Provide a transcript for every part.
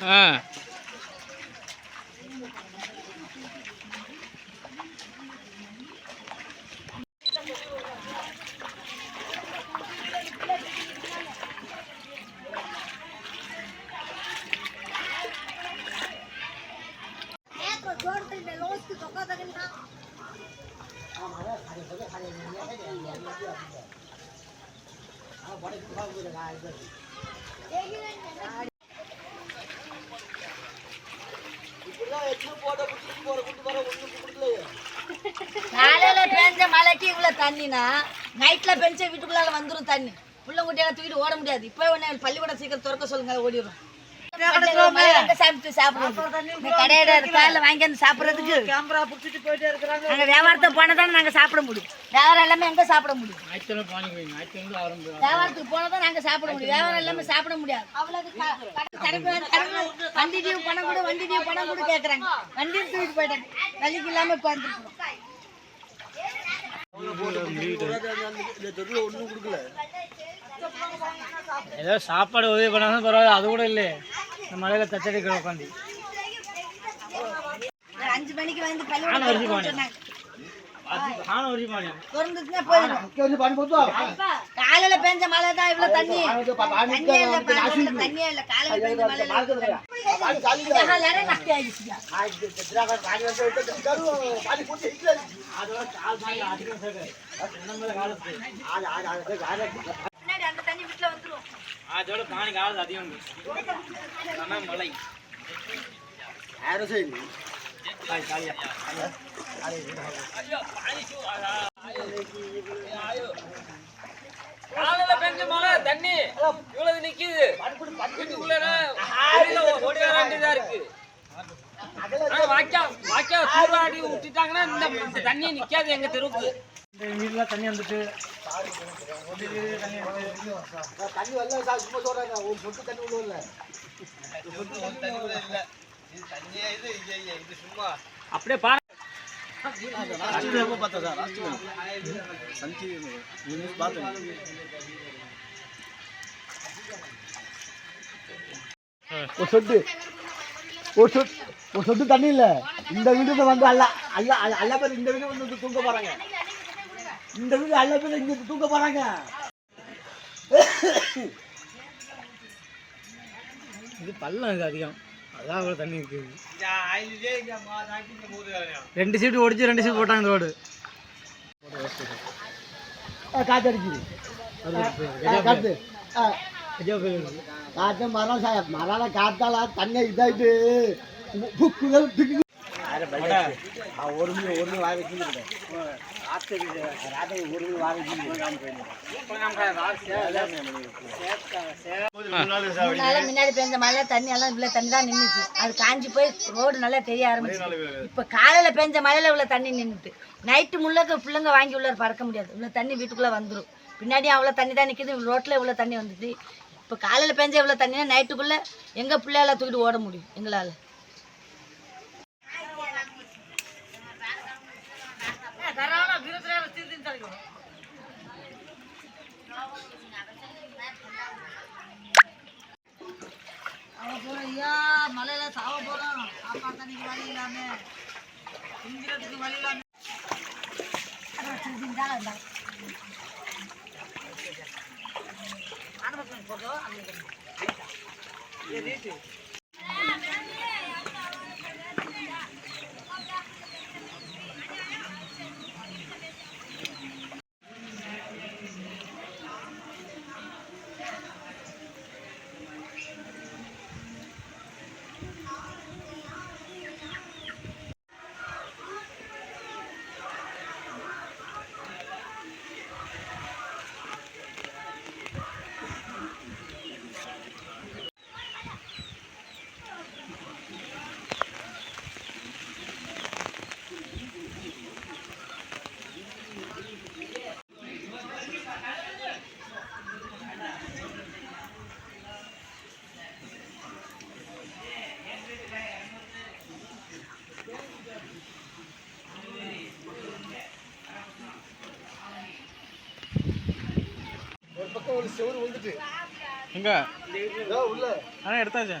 아. 아, 맞아. 다리 저게 다리 있는 게 해야 되는 게 아니야. காலையில பெஞ்ச மழைக்கு இவ்வளவு தண்ணினா நைட்ல பெஞ்ச வீட்டுக்குள்ளால வந்துடும் தண்ணி. புள்ள குட்டியால தூக்கிட்டு ஓட முடியாது. இப்போ உடனே பள்ளிக்கூடம் சீக்கிரம் திறக்க சொல்லுங்க ஓடிடும் சாப்பிடுறது இந்த கடையில காலைல வாங்கி வந்து சாப்பிடுறதுக்கு. கேமரா புடிச்சிட்டு போயிட்டே இருக்கிறாங்க. நாங்க வியாபாரத்தை போனா தான் நாங்க சாப்பிட முடியும். வியாபாரம் எல்லாமே எங்க சாப்பிட முடியும். வியாபாரத்துக்கு போனா தான் நாங்க சாப்பிட முடியும். வியாபாரம் எல்லாமே சாப்பிட முடியாது. அவ்வளவு க- கடை- கடைக்கு வந்து- கடைக்கு வந்து வண்டி டியூ பணம் கூட வண்டி டியூ பணம் கூட கேக்குறாங்க. வண்டி தூக்கிட்டு போயிட்டாங்க. வண்டிக்கு இல்லாம உட்காந்துருக்கோம் இந்த தெருவில் ஒன்றும் கொடுக்கல ஏதோ சாப்பாடு உதவி பண்ணாலும் பரவாயில்ல அது கூட இல்லை இந்த மலையில் தச்சடி உட்காந்து அஞ்சு மணிக்கு வந்து காலையில பெஞ்ச மழை தான் இவ்வளவு தண்ணி தண்ணியே இல்ல பாருங்க, தண்ணியே இல்ல காலையில பெஞ்ச மழை நஷ்டம் ஆயிடுச்சுயா பின்னாடி அந்த தண்ணி வீட்டுல வந்துரும் அதோட பானி காலத்து அதிகம் ஆனால் மலை. காய் காலியா காலையில பெஞ்ச மழை தண்ணி. இவ்வளவு நிக்குது. வீட்டுக்குள்ள ஓடி வர வேண்டியதா இருக்கு. ஆனா வாய்க்கா வாய்க்கா தூராடி விட்டுட்டாங்கன்னா இந்த இந்த தண்ணி நிக்காது எங்க தெருவுக்கு. இந்த வீட்டில் தண்ணி வந்துட்டு தண்ணி வரல சார் சும்மா சொல்றாங்க ஒரு சொட்டு தண்ணி உள்ள இல்ல அப்படியே பாரு. பார்த்தா சார் சஞ்சி நியூஸ் பார்த்தேன் ஒரு சொட்டு. ஒரு சொட்டு ஒரு சொட்டு தண்ணி இல்ல. இந்த வீடு வந்து அல்ல அல்ல அல்ல பேர் இந்த வீடு வந்து தூங்க போறாங்க. இந்த வீடு அல்ல பேர் இங்க தூங்க போறாங்க. இது பள்ளம் இது அதிகம். அதான் அவ்வளோ தண்ணி இருக்குது. ரெண்டு சீட்டு ஒடிச்சு ரெண்டு சீட் போட்டாங்க இந்த ரோடு. விஜய் போயிருக்கு காற்று மரம் சார் மரம் காத்தால தண்ணி இதாயிட்டு ஒரு மீன் ஒரு வாங்க வச்சுக்கிட்டேன் முன்னாடி பெஞ்ச மழை தண்ணி எல்லாம் இவ்வளவு தண்ணி தான் நின்றுச்சு அது காஞ்சி போய் ரோடு நல்லா தெரிய ஆரம்பிச்சு. இப்ப காலையில பெஞ்ச மழையில இவ்வளவு தண்ணி நின்றுட்டு நைட்டு முள்ளக்க பிள்ளைங்க வாங்கி உள்ள பறக்க முடியாது. இவ்வளவு தண்ணி வீட்டுக்குள்ள வந்துடும் பின்னாடியும் அவ்வளவு தண்ணி தான் நிக்குது. ரோட்ல இவ்வளவு தண்ணி வந்துச்சு. இப்ப காலையில பெஞ்ச இவ்வளவு தண்ணினா நைட்டுக்குள்ள எங்க பிள்ளையால தூக்கிட்டு ஓட முடியும்? எங்களால. திங்கிறதுக்கு ஒரு செவரு வந்துட்டு எங்க? உள்ள. ஆனா எடுத்தாச்சு.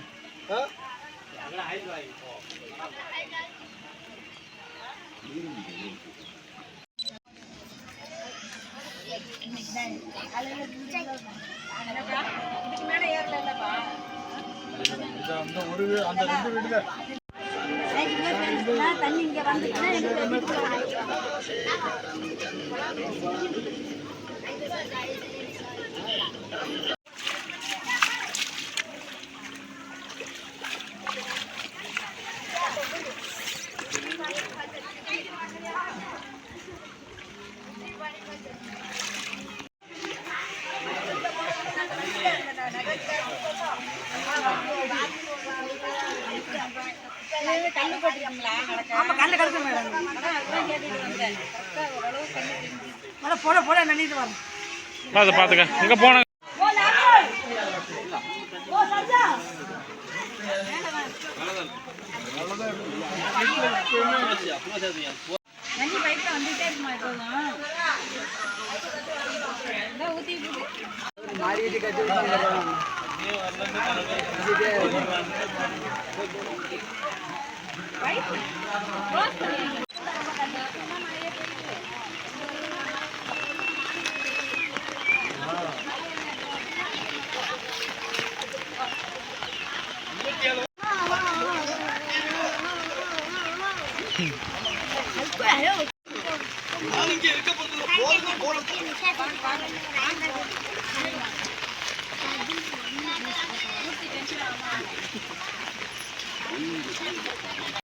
ஒரு அந்த ரெண்டு வீடு தான் நைட்டு மேல பெஞ்சுச்சுன்னா, தண்ணி இங்க வந்துச்சுன்னா எங்களுக்கு கல்ல கிடக்கு மேடம். போட போட நன்னிட்டு வரேன் பார்த்து பார்த்துக்க. எங்க போன தண்ணி பைப்ல வந்துட்டே